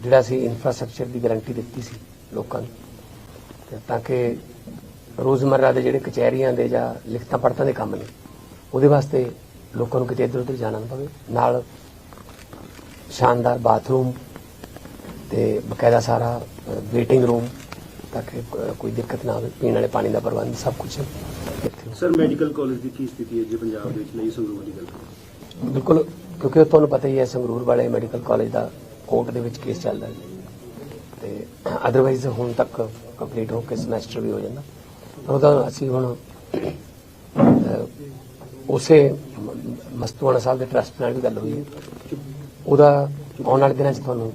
ਜਿਹੜਾ ਸੀ ਇਨਫਰਾਸਟ੍ਰਕਚਰ ਦੀ ਗਾਰੰਟੀ ਦਿੱਤੀ ਸੀ ਲੋਕਾਂ ਨੂੰ ਤੇ ਕਿ ਰੋਜ਼ਮਰਰਾ ਦੇ ਜਿਹੜੇ ਕਚਹਿਰੀਆਂ ਦੇ ਜਾਂ ਲਿਖਤਾਂ ਪੜਤਾਂ ਦੇ ਕੰਮ ਨੇ ਉਹਦੇ ਵਾਸਤੇ ਲੋਕਾਂ ਨੂੰ ਕਿਤੇ ਇੱਧਰ ਉੱਧਰ ਜਾਣਾ ਨਾ ਪਵੇ ਨਾਲ ਸ਼ਾਨਦਾਰ ਬਾਥਰੂਮ ਤੇ ਬਕਾਇਦਾ ਸਾਰਾ ਵੇਟਿੰਗ ਰੂਮ ਤਾਂ ਕਿ ਕੋਈ ਦਿੱਕਤ ਨਾ ਆਵੇ ਪੀਣ ਵਾਲੇ ਪਾਣੀ ਦਾ ਪ੍ਰਬੰਧ ਸਭ ਕੁਝ ਸਰ ਮੈਡੀਕਲ ਕਾਲਜ ਦੀ ਕੀ ਸਥਿਤੀ ਹੈ ਜੀ ਪੰਜਾਬ ਦੇ ਵਿੱਚ ਲਈ ਸੰਗਰੂਰ ਦੀ ਗੱਲ? ਬਿਲਕੁਲ ਕਿਉਂਕਿ ਤੁਹਾਨੂੰ ਪਤਾ ਹੀ ਹੈ ਸੰਗਰੂਰ ਵਾਲੇ ਮੈਡੀਕਲ ਕਾਲਜ ਦਾ ਕੋਰਟ ਦੇ ਵਿੱਚ ਕੇਸ ਚੱਲਦਾ ਹੈ ਤੇ ਅਦਰਵਾਈਜ਼ ਹੁਣ ਤੱਕ ਕੰਪਲੀਟ ਹੋ ਕੇ ਸਮੈਸਟਰ ਵੀ ਹੋ ਜਾਂਦਾ। ਪਰ ਉਹਦਾ ਅਸੀਂ ਹੁਣ ਉਸੇ ਮਸਤੂਆਣਾ ਸਾਹਿਬ ਦੇ ਟਰਸਟ ਨਾਲ ਵੀ ਗੱਲ ਹੋਈ ਹੈ। ਉਹਦਾ ਆਉਣ ਵਾਲੇ ਦਿਨਾਂ 'ਚ ਤੁਹਾਨੂੰ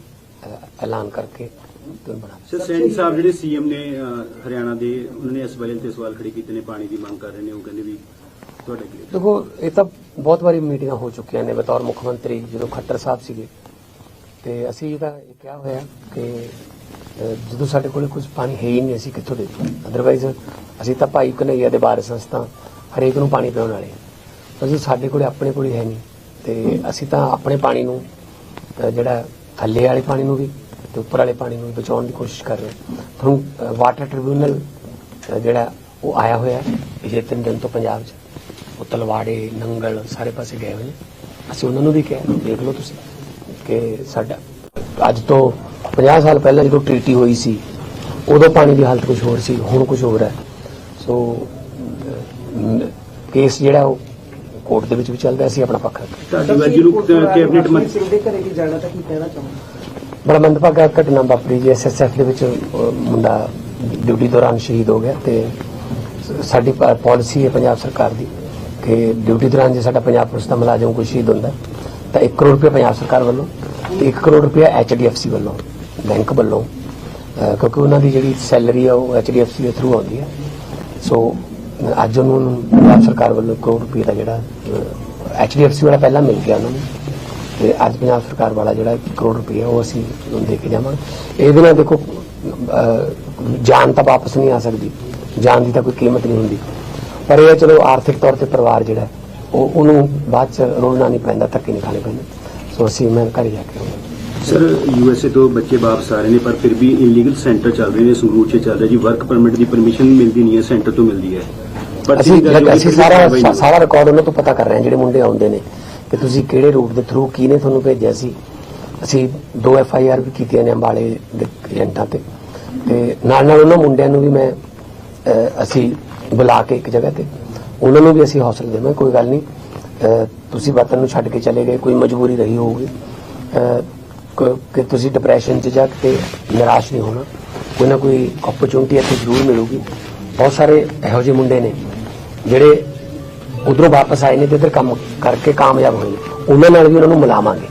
ਐਲਾਨ ਕਰਕੇ ਤੁਹਾਨੂੰ ਬਣਾ ਸਰ ਸੈਣੀ ਸਾਹਿਬ ਜਿਹੜੇ ਸੀਐਮ ਨੇ ਹਰਿਆਣਾ ਦੇ ਉਹਨਾਂ ਨੇ ਇਸ ਬਾਰੇ ਤੇ ਸਵਾਲ ਖੜੇ ਕੀਤੇ ਨੇ ਪਾਣੀ ਦੀ ਮੰਗ ਕਰ ਰਹੇ ਨੇ ਉਹ ਕਹਿੰਦੇ ਵੀ ਤੁਹਾਡਾ ਕੀ ਦੇਖੋ ਇਹ ਤਾਂ ਬਹੁਤ ਵਾਰੀ ਮੀਟਿੰਗਾਂ ਹੋ ਚੁੱਕੀਆਂ ਨੇ ਬਤੌਰ ਮੁੱਖ ਮੰਤਰੀ ਜਦੋਂ ਖੱਟਰ ਸਾਹਿਬ ਸੀਗੇ ਤੇ ਅਸੀਂ ਇਹਦਾ ਇਹ ਕਿਹਾ ਹੋਇਆ ਕਿ ਜਦੋਂ ਸਾਡੇ ਕੋਲ ਕੁਝ ਪਾਣੀ ਹੈ ਹੀ ਨਹੀਂ ਅਸੀਂ ਕਿੱਥੋਂ ਦੇ ਅਦਰਵਾਈਜ਼ ਅਸੀਂ ਤਾਂ ਭਾਈ ਕਨਈਆ ਦੇ ਬਾਰੇ ਸੰਸਥਾ ਹਰੇਕ ਨੂੰ ਪਾਣੀ ਪਿਆਉਣ ਵਾਲੇ ਹਾਂ। ਪਰ ਜੇ ਸਾਡੇ ਕੋਲੇ ਆਪਣੇ ਕੋਲੇ ਹੈ ਨਹੀਂ ਤੇ ਅਸੀਂ ਤਾਂ ਆਪਣੇ ਪਾਣੀ ਨੂੰ ਜਿਹੜਾ ਥੱਲੇ ਵਾਲੇ ਪਾਣੀ ਨੂੰ ਵੀ ਤੇ ਉੱਪਰ ਵਾਲੇ ਪਾਣੀ ਨੂੰ ਬਚਾਉਣ ਦੀ ਕੋਸ਼ਿਸ਼ ਕਰ ਰਹੇ ਤੁਹਾਨੂੰ ਵਾਟਰ ਟ੍ਰਿਬਿਊਨਲ ਜਿਹੜਾ ਉਹ ਆਇਆ ਹੋਇਆ ਹੈ ਪਿਛਲੇ ਤਿੰਨ ਦਿਨ ਤੋਂ ਪੰਜਾਬ 'ਚ। ਉਹ ਤਲਵਾੜੇ, ਨੰਗਲ ਸਾਰੇ ਪਾਸੇ ਗਏ ਹੋਏ ਨੇ। ਅਸੀਂ ਉਹਨਾਂ ਨੂੰ ਵੀ ਕਿਹਾ, ਦੇਖ ਲਓ ਤੁਸੀਂ। ਕਿ ਸਾਡਾ ਅੱਜ ਤੋਂ 50 ਸਾਲ ਪਹਿਲਾਂ ਜਦੋਂ ਟ੍ਰੀਟੀ ਹੋਈ ਸੀ ਉਦੋਂ ਪਾਣੀ ਦੀ ਹਾਲਤ ਕੁਝ ਹੋਰ ਸੀ ਹੁਣ ਕੁਝ ਹੋਰ ਹੈ। ਸੋ ਕੇਸ ਜਿਹੜਾ ਉਹ ਕੋਰਟ ਦੇ ਵਿੱਚ ਵੀ ਚੱਲਦਾ ਅਸੀਂ ਆਪਣਾ ਪੱਖ ਤੁਹਾਡੀ ਵਾਰ ਜਿਹਨੂੰ ਕੈਬਨਿਟ ਮੰਤਰੀ ਸਿੰਘ ਦੇ ਘਰੇ ਵੀ ਜਾਣਾ ਤਾਂ ਕੀ ਕਹਿਣਾ ਚਾਹੁੰਦੇ ਬੜਾ ਮੰਦਭਾਗਾ ਘਟਨਾ ਵਾਪਰੀ ਜੀ ਐਸਐਸਐਫ ਦੇ ਵਿੱਚ ਮੁੰਡਾ ਡਿਊਟੀ ਦੌਰਾਨ ਸ਼ਹੀਦ ਹੋ ਗਿਆ ਤੇ ਸ- ਸਾਡੀ ਪਾਲਿਸੀ ਹੈ ਪੰਜਾਬ ਸਰਕਾਰ ਦੀ ਕਿ ਡਿਊਟੀ ਦੌਰਾਨ ਜੇ ਸਾਡਾ ਪੰਜਾਬ ਪੁਲਿਸ ਦਾ ਮੁਲਾਜ਼ਮ ਕੋਈ ਸ਼ਹੀਦ ਹੁੰਦਾ ਤਾਂ 1 ਕਰੋੜ ਰੁਪਏ ਪੰਜਾਬ ਸਰਕਾਰ ਵੱਲੋਂ ਤੇ 1 ਕਰੋੜ ਰੁਪਏ ਐਚਡੀਐਫਸੀ ਵੱਲੋਂ ਬੈਂਕ ਵੱਲੋਂ ਕਿਉਂਕਿ ਉਹਨਾਂ ਦੀ ਜਿਹੜੀ ਸੈਲਰੀ ਆ ਉਹ ਐਚਡੀਐਫਸੀ ਦੇ ਥਰੂ ਆਉਂਦੀ ਹੈ। ਸੋ ਅਹ, ਅੱਜ ਉਹਨੂੰ ਪੰਜਾਬ ਸਰਕਾਰ ਵੱਲੋਂ ਕਰੋੜ ਰੁਪਏ ਦਾ ਜਿਹੜਾ ਐਚਡੀਐਫਸੀ ਵਾਲਾ ਪਹਿਲਾਂ ਮਿਲ ਗਿਆ ਉਹਨਾਂ ਨੂੰ ਤੇ ਅੱਜ ਪੰਜਾਬ ਸਰਕਾਰ ਵਾਲਾ ਜਿਹੜਾ 1 ਕਰੋੜ ਰੁਪਏ ਉਹ ਅਸੀਂ ਉਹਨੂੰ ਦੇ ਕੇ ਜਾਵਾਂਗੇ। ਇਹਦੇ ਨਾਲ ਦੇਖੋ ਜਾਨ ਤਾਂ ਵਾਪਸ ਨਹੀਂ ਆ ਸਕਦੀ। ਜਾਨ ਦੀ ਤਾਂ ਕੋਈ ਕੀਮਤ ਨਹੀਂ ਹੁੰਦੀ। ਪਰ ਇਹ ਹੈ ਚਲੋ ਆਰਥਿਕ ਤੌਰ ਤੇ ਪਰਿਵਾਰ ਜਿਹੜਾ ਉਹ ਉਹਨੂੰ ਬਾਅਦ ਚ ਰੋਲਣਾ ਨਹੀਂ ਪੈਂਦਾ ਧੱਕੇ ਨਹੀਂ ਖਾਣੇ ਪੈਂਦੇ। ਸੋ ਅਸੀਂ ਮੈਂ ਘਰੇ ਜਾ ਕੇ ਆਉਂਗਾ ਸਰ ਯੂਐਸਏ ਤੋਂ ਬੱਚੇ ਵਾਪਸ ਆ ਰਹੇ ਨੇ ਪਰ ਫਿਰ ਵੀ ਇਲੀਗਲ ਸੈਂਟਰ ਚੱਲ ਰਹੇ ਨੇ ਸੰਗਰੂਰ 'ਚ ਚੱਲ ਰਿਹਾ ਜੀ। ਵਰਕ ਪਰਮਿਟ ਦੀ ਪਰਮਿਸ਼ਨ ਮਿਲਦੀ ਨਹੀਂ ਹੈ ਸੈਂਟਰ ਤੋਂ ਮਿਲਦੀ ਹੈ। ਪਰ ਅਸੀਂ ਅਸੀਂ ਸਾਰਾ। ਸਾਰਾ ਰਿਕਾਰਡ ਉਹਨਾਂ ਤੋਂ ਪਤਾ ਕਰ ਰਹੇ ਹਾਂ ਜਿਹੜੇ ਮੁੰਡੇ ਆਉਂਦੇ ਨੇ ਕਿ ਤੁਸੀਂ ਕਿਹੜੇ ਰੂਟ ਦੇ ਥਰੂ ਕਿਹਨੇ ਤੁਹਾਨੂੰ ਭੇਜਿਆ ਸੀ। ਅਸੀਂ ਦੋ ਐਫ ਆਈ ਆਰ ਵੀ ਕੀਤੀਆਂ ਨੇ ਅੰਬਾਲੇ ਦੇ ਏਜੰਟਾਂ ਤੇ। ਤੇ ਨਾਲ ਨਾਲ ਉਹਨਾਂ ਮੁੰਡਿਆਂ ਨੂੰ ਵੀ ਮੈਂ ਅਸੀਂ ਬੁਲਾ ਕੇ ਇੱਕ ਜਗ੍ਹਾ ਤੇ ਉਹਨਾਂ ਨੂੰ ਵੀ ਅਸੀਂ ਹੌਸਲਾ ਦੇਵਾਂ ਕੋਈ ਗੱਲ ਨਹੀਂ। ਤੁਸੀਂ ਵਤਨ ਨੂੰ ਛੱਡ ਕੇ ਚਲੇ ਗਏ, ਕੋਈ ਮਜਬੂਰੀ ਰਹੀ ਹੋਊਗੀ। ਕਿ ਤੁਸੀਂ ਡਿਪਰੈਸ਼ਨ 'ਚ ਜਾ ਕੇ ਨਿਰਾਸ਼ ਨਹੀਂ ਹੋਣਾ। ਕੋਈ ਨਾ ਕੋਈ ਓਪਰਚੁਨਿਟੀ ਇੱਥੇ ਜ਼ਰੂਰ ਮਿਲੂਗੀ। ਬਹੁਤ ਸਾਰੇ ਇਹੋ ਜਿਹੇ ਮੁੰਡੇ ਨੇ ਜਿਹੜੇ ਉਧਰੋਂ ਵਾਪਸ ਆਏ ਨੇ ਤੇ ਇੱਧਰ ਕੰਮ ਕਰਕੇ ਕਾਮਯਾਬ ਹੋਏ ਉਹਨਾਂ ਨਾਲ ਵੀ ਉਹਨਾਂ ਨੂੰ ਮਿਲਾਵਾਂਗੇ।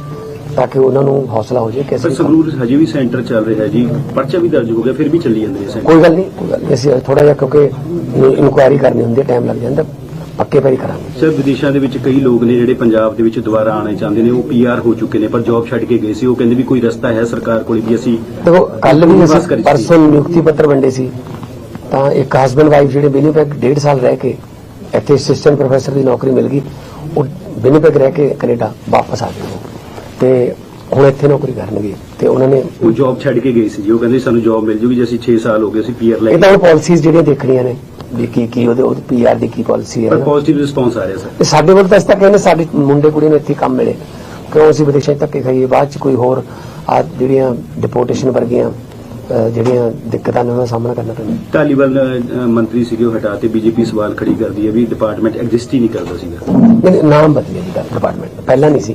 ਤਾਂ ਕਿ ਉਹਨਾਂ ਨੂੰ ਹੌਸਲਾ ਹੋ ਜਾਏ ਕਿ ਪਰ ਅਸੀਂ ਸੰਗਰੂਰ ਹਜੇ ਵੀ ਸੈਂਟਰ ਚੱਲ ਰਿਹਾ ਜੀ ਪਰਚਾ ਵੀ ਦਰਜ ਹੋ ਗਿਆ ਫਿਰ ਵੀ ਚੱਲੀ ਜਾਂਦੇ ਨੇ ਸੈਂਟਰ ਕੋਈ ਗੱਲ ਨਹੀਂ ਕੋਈ ਗੱਲ ਨਹੀਂ ਅਸੀਂ ਥੋੜਾ ਜਿਹਾ ਕਿਉਂਕਿ ਇਨਕੁਆਇਰੀ ਕਰਨੀ ਹੁੰਦੀ ਹੈ ਟਾਈਮ ਲੱਗ ਜਾਂਦਾ ਪੱਕੇ ਪੈਰੀ ਕਰਾਂਗੇ ਸਰ ਵਿਦੇਸ਼ਾਂ ਦੇ ਵਿੱਚ ਕਈ ਲੋਕ ਨੇ ਜਿਹੜੇ ਪੰਜਾਬ ਦੇ ਵਿੱਚ ਦੁਬਾਰਾ ਆਉਣਾ ਚਾਹੁੰਦੇ ਨੇ ਉਹ ਪੀਆਰ ਹੋ ਚੁੱਕੇ ਨੇ ਪਰ ਜੌਬ ਛੱਡ ਕੇ ਗਏ ਸੀ ਉਹ ਕਹਿੰਦੇ ਵੀ ਕੋਈ ਰਸਤਾ ਹੈ ਸਰਕਾਰ ਕੋਲ ਵੀ ਅਸੀਂ ਦੇਖੋ ਕੱਲ ਵੀ ਬਸ ਅਸੀਂ ਕਰੀ ਸੀ। ਪਰਸੋਂ ਨਿਯੁਕਤੀ ਪੱਤਰ ਵੰਡੇ ਸੀ ਤਾਂ ਇੱਕ ਹਸਬੰਡ ਵਾਈਫ ਜਿਹੜੇ ਬੈਨੀਫਿਕ ਡੇਢ ਸਾਲ ਰਹਿ ਕੇ ਇੱਥੇ ਅਸਿਸਟੈਂਟ ਪ੍ਰੋਫੈਸਰ ਦੀ ਨੌਕਰੀ ਮਿਲ ਗਈ ਉਹ ਬੈਨੀਫਿਕ ਰਹਿ ਕੇ ਕੈਨੇਡਾ ਵਾਪਸ ਆ ਗਏ ਉਹ। ਤੇ ਹੁਣ ਇੱਥੇ ਨੌਕਰੀ ਕਰਨਗੇ ਤੇ ਉਹਨਾਂ ਨੇ ਉਹ ਜੌਬ ਛੱਡ ਕੇ ਗਏ ਸੀ ਜੀ। ਉਹ ਕਹਿੰਦੇ ਸਾਨੂੰ ਜੌਬ ਮਿਲ ਜੂਗੀ ਜੇ ਅਸੀਂ 6 ਸਾਲ ਹੋ ਗਏ ਅਸੀਂ ਪੀਆਰ ਲੈ ਇਹ ਤਾਂ ਹੁਣ ਪਾਲਿਸੀਜ਼ ਜਿਹੜੀਆਂ ਦੇਖਣੀਆਂ ਨੇ ਵੀ ਕੀ ਕੀ ਉਹਦੇ ਉਹ ਪੀਆਰ ਦੀ ਕੀ ਪਾਲਿਸੀ ਹੈ। ਪਰ ਪੋਜ਼ਿਟਿਵ ਰਿਸਪੌਂਸ ਆ ਰਿਹਾ ਸਰ। ਤੇ ਸਾਡੇ ਵੱਲ ਤਾਂ ਇਸ ਤੱਕ ਕਹਿੰਦੇ ਸਾਡੇ ਮੁੰਡੇ ਕੁੜੀ ਨੂੰ ਇੱਥੇ ਕੰਮ ਮਿਲੇ। ਕਿਉਂ ਅਸੀਂ ਵਿਦੇਸ਼ਾਂ 'ਚ ਧੱਕੇ ਖਾਈਏ? ਬਾਅਦ ਚ ਕੋਈ ਹੋਰ ਆ ਜਿਹੜੀਆਂ ਡਿਪੋਰਟੇਸ਼ਨ ਵਰਗੀਆਂ ਅਹ, ਜਿਹੜੀਆਂ ਦਿੱਕਤਾਂ ਨੇ ਉਹਨਾਂ ਦਾ ਸਾਹਮਣਾ ਕਰਨਾ ਪੈਂਦਾ। ਅ, ਮੰਤਰੀ ਸੀਗੇ ਉਹ ਹਟਾ ਤੇ ਬੀਜੇਪੀ ਸਵਾਲ ਖੜੀ ਕਰਦੀ ਹੈ ਵੀ ਡਿਪਾਰਟਮੈਂਟ ਐਗਜ਼ਿਸਟ ਹੀ ਨਹੀਂ ਕਰਦਾ ਸੀਗਾ। ਨਹੀਂ ਨਾਮ ਬਦਲਿਆ ਜੀ ਡਿਪਾਰਟਮੈਂਟ ਪਹਿਲਾਂ ਨਹੀਂ ਸੀ।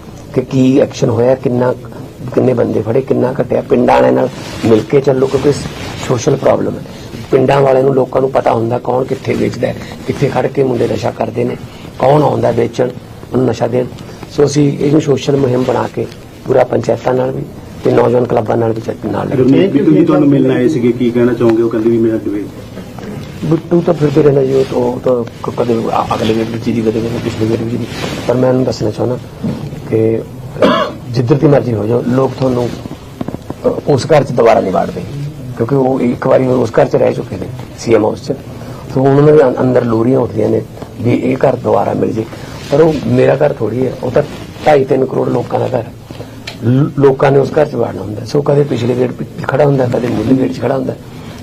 ਕਿ ਕੀ ਐਕਸ਼ਨ ਹੋਇਆ ਕਿੰਨਾ ਕਿੰਨੇ ਬੰਦੇ ਫੜੇ ਕਿੰਨਾ ਘਟਿਆ? ਪਿੰਡਾਂ ਵਾਲਿਆਂ ਨਾਲ ਮਿਲ ਕੇ ਚੱਲੋ ਕਿਉਂਕਿ ਸੋਸ਼ਲ ਪ੍ਰੋਬਲਮ ਹੈ। ਪਿੰਡਾਂ ਵਾਲਿਆਂ ਨੂੰ ਲੋਕਾਂ ਨੂੰ ਪਤਾ ਹੁੰਦਾ ਕੌਣ ਕਿੱਥੇ ਵੇਚਦਾ ਕਿੱਥੇ ਖੜ ਕੇ ਮੁੰਡੇ ਨਸ਼ਾ ਕਰਦੇ ਨੇ ਕੌਣ ਆਉਂਦਾ ਵੇਚਣ ਉਹਨੂੰ ਨਸ਼ਾ ਦੇਣ। ਸੋ ਅਸੀਂ ਇਹਨੂੰ ਸੋਸ਼ਲ ਮੁਹਿੰਮ ਬਣਾ ਕੇ ਪੂਰਾ ਪੰਚਾਇਤਾਂ ਨਾਲ ਵੀ ਤੇ ਨੌਜਵਾਨ ਕਲੱਬਾਂ ਨਾਲ ਵੀ ਚੱਲ ਨਾਲ ਲੱਗੇ ਗੁਰਮੀਤ ਬਿੱਟੂ ਜੀ ਤੁਹਾਨੂੰ ਮਿਲਣ ਆਏ ਸੀਗੇ ਕੀ ਕਹਿਣਾ ਚਾਹੋਗੇ? ਉਹ ਕਹਿੰਦੇ ਵੀ ਮੇਰਾ ਡਿਬੇਟ ਬਿੱਟੂ ਤਾਂ ਫਿਰਦੇ ਰਹਿੰਦਾ ਜੀ ਉਹ ਤਾਂ ਕਦੇ ਅਗਲੇ ਵਿੱਚ ਜੀ ਕਦੇ ਪਿਛਲੇ ਵੇਲੇ ਵਿੱਚ ਜੀ ਪਰ ਮੈਂ ਉਹਨੂੰ ਦੱਸਣਾ ਚਾਹੁੰਦਾ ਕਿ ਜਿੱਧਰ ਦੀ ਮਰਜ਼ੀ ਹੋ ਜਾਓ, ਲੋਕ ਤੁਹਾਨੂੰ ਉਸ ਘਰ 'ਚ ਦੁਬਾਰਾ ਨਹੀਂ ਵਾੜਦੇ। ਕਿਉਂਕਿ ਉਹ ਇੱਕ ਵਾਰੀ ਉਸ ਘਰ 'ਚ ਰਹਿ ਚੁੱਕੇ ਨੇ ਸੀਐਮ ਹਾਊਸ 'ਚ। ਸੋ ਉਹਨਾਂ ਦੇ ਅੰਦਰ ਲੋਰੀਆਂ ਉੱਠਦੀਆਂ ਨੇ ਵੀ ਇਹ ਘਰ ਦੁਬਾਰਾ ਮਿਲ ਜੇ। ਪਰ ਉਹ ਮੇਰਾ ਘਰ ਥੋੜੀ ਹੈ, ਉਹ ਤਾਂ 2.5 ਕਰੋੜ ਲੋਕਾਂ ਦਾ ਘਰ ਲੋਕਾਂ ਨੇ ਉਸ ਘਰ 'ਚ ਵਾੜਨਾ ਹੁੰਦਾ ਸੋ ਕਦੇ ਪਿਛਲੇ ਗੇਟ 'ਤੇ ਖੜਾ ਹੁੰਦਾ, ਕਦੇ ਮੁੱਢਲੇ ਗੇਟ 'ਚ ਖੜਾ ਹੁੰਦਾ,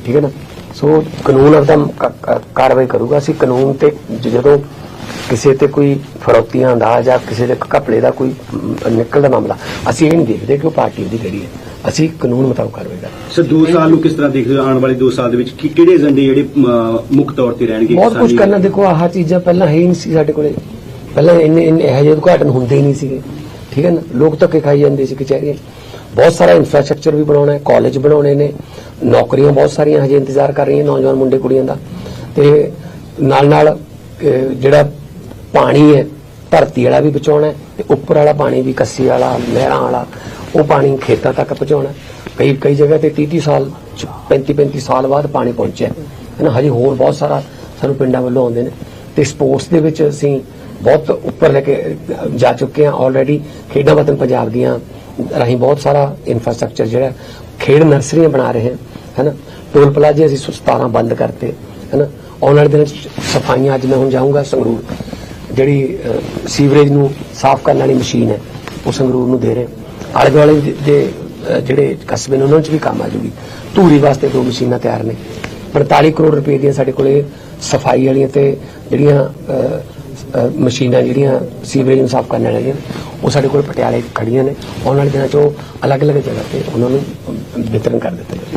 ਠੀਕ ਹੈ ਨਾ? ਸੋ ਕਾਨੂੰਨ ਆਪਦਾ ਕਾਰਵਾਈ ਕਰੂਗਾ। ਅਸੀਂ ਕਾਨੂੰਨ ਤੇ ਜਦੋਂ ਕਿਸੇ ਤੇ ਕੋਈ ਫਰੌਤੀਆਂ ਦਾ ਜਾਂ ਕਿਸੇ ਦੇ ਘਪਲੇ ਦਾ ਕੋਈ ਨਿਕਲਦਾ ਮਾਮਲਾ ਅਸੀਂ ਇਹ ਨਹੀਂ ਦੇਖਦੇ ਕਿ ਉਹ ਪਾਰਟੀ ਦੀ ਕਿਹੜੀ ਹੈ ਅਸੀਂ ਕਾਨੂੰਨ ਮੁਤਾਬਕ ਕਾਰਵਾਈ ਕਰਾਂਗੇ ਸਰ 2 ਸਾਲ ਨੂੰ ਕਿਸ ਤਰ੍ਹਾਂ ਦੇਖਦੇ ਹੋ? ਆਉਣ ਵਾਲੇ 2 ਸਾਲ ਦੇ ਵਿੱਚ ਕੀ ਕਿਹੜੇ ਏਜੰਡੇ ਜਿਹੜੇ ਮੁੱਖ ਤੌਰ ਤੇ ਰਹਿਣਗੇ ਬਹੁਤ ਕੁਝ ਕਰਨਾ ਦੇਖੋ ਆਹ ਚੀਜ਼ਾਂ ਪਹਿਲਾਂ ਹੈ ਹੀ ਨਹੀਂ ਸੀ ਸਾਡੇ ਕੋਲੇ। ਪਹਿਲਾਂ ਇੰਨੇ ਇੰਨੇ ਇਹੋ ਜਿਹੇ ਉਦਘਾਟਨ ਹੁੰਦੇ ਹੀ ਨਹੀਂ ਸੀਗੇ। ਠੀਕ ਹੈ ਨਾ? ਲੋਕ ਧੱਕੇ ਖਾਈ ਜਾਂਦੇ ਸੀ ਕਚਹਿਰੀਆਂ। ਬਹੁਤ ਸਾਰਾ ਇਨਫਰਾਸਟ੍ਰਕਚਰ ਵੀ ਬਣਾਉਣਾ ਹੈ ਕਾਲਜ ਬਣਾਉਣੇ ਨੇ ਨੌਕਰੀਆਂ ਬਹੁਤ ਸਾਰੀਆਂ ਹਜੇ ਇੰਤਜ਼ਾਰ ਕਰ ਰਹੀਆਂ ਨੌਜਵਾਨ ਮੁੰਡੇ ਕੁੜੀਆਂ ਦਾ। ਤੇ ਨਾਲ ਨਾਲ ਜਿਹੜਾ ਪਾਣੀ ਹੈ, ਧਰਤੀ ਵਾਲਾ ਵੀ ਬਚਾਉਣਾ ਹੈ ਤੇ ਉੱਪਰ ਵਾਲਾ ਪਾਣੀ ਵੀ ਕੱਸੀ ਵਾਲਾ, ਨਹਿਰਾਂ ਵਾਲਾ, ਉਹ ਪਾਣੀ ਖੇਤਾਂ ਤੱਕ ਪਹੁੰਚਾਉਣਾ ਕਈ ਕਈ ਜਗ੍ਹਾ ਤੇ 30 30 ਸਾਲ 35 35 ਸਾਲ ਬਾਅਦ ਪਾਣੀ ਪਹੁੰਚਿਆ ਹੈ। ਨਾ ਹਜੇ ਹੋਰ ਬਹੁਤ ਸਾਰਾ ਸਾਨੂੰ ਪਿੰਡਾਂ ਵੱਲੋਂ ਆਉਂਦੇ ਨੇ। ਤੇ ਸਪੋਰਟਸ ਦੇ ਵਿੱਚ ਅਸੀਂ ਬਹੁਤ ਉੱਪਰ ਲੈ ਕੇ ਜਾ ਚੁੱਕੇ ਹਾਂ ਆਲਰੇਡੀ ਖੇਡਾਂ ਵਤਨ ਪੰਜਾਬ ਦੀਆਂ ਰਾਹੀਂ ਬਹੁਤ ਸਾਰਾ ਇਨਫਰਾਸਟ੍ਰਕਚਰ ਜਿਹੜਾ ਖੇਡ ਨਰਸਰੀਆਂ ਬਣਾ ਰਹੇ ਹਾਂ। ਹੈਨਾ, ਟੋਲ ਪਲਾਜ਼ੇ ਅਸੀਂ 17 ਬੰਦ ਕਰਤੇ। ਹੈਨਾ, ਆਉਣ ਵਾਲੇ ਦਿਨਾਂ 'ਚ ਸਫਾਈਆਂ ਅੱਜ ਮੈਂ ਹੁਣ ਜਾਊਂਗਾ ਸੰਗਰੂਰ। ਜਿਹੜੀ ਸੀਵਰੇਜ ਨੂੰ ਸਾਫ਼ ਕਰਨ ਵਾਲੀ ਮਸ਼ੀਨ ਹੈ, ਉਹ ਸੰਗਰੂਰ ਨੂੰ ਦੇ ਰਹੇ। ਆਲੇ ਦੁਆਲੇ ਦੇ- ਜਿਹੜੇ ਕਸਬੇ ਨੇ, ਉਹਨਾਂ 'ਚ ਵੀ ਕੰਮ ਆ ਜੂਗੀ। ਧੂਰੀ ਵਾਸਤੇ ਦੋ ਮਸ਼ੀਨਾਂ ਤਿਆਰ ਨੇ। 45 ਕਰੋੜ ਰੁਪਏ ਦੀਆਂ ਸਾਡੇ ਕੋਲੇ ਸਫ਼ਾਈ ਵਾਲੀਆਂ ਤੇ ਜਿਹੜੀਆਂ ਮਸ਼ੀਨਾਂ ਜਿਹੜੀਆਂ ਸੀਵਰੇਜ ਨੂੰ ਸਾਫ਼ ਕਰਨ ਵਾਲੀਆਂ, ਉਹ ਸਾਡੇ ਕੋਲ ਪਟਿਆਲੇ ਖੜੀਆਂ ਨੇ। ਆਉਣ ਵਾਲੇ ਦਿਨਾਂ 'ਚ ਉਹ ਅਲੱਗ-ਅਲੱਗ ਜਗ੍ਹਾ ਤੇ ਉਹਨਾਂ ਨੂੰ ਵਿਤਰਨ ਕਰ ਦਿੱਤੇ ਜਾਣਗੇ।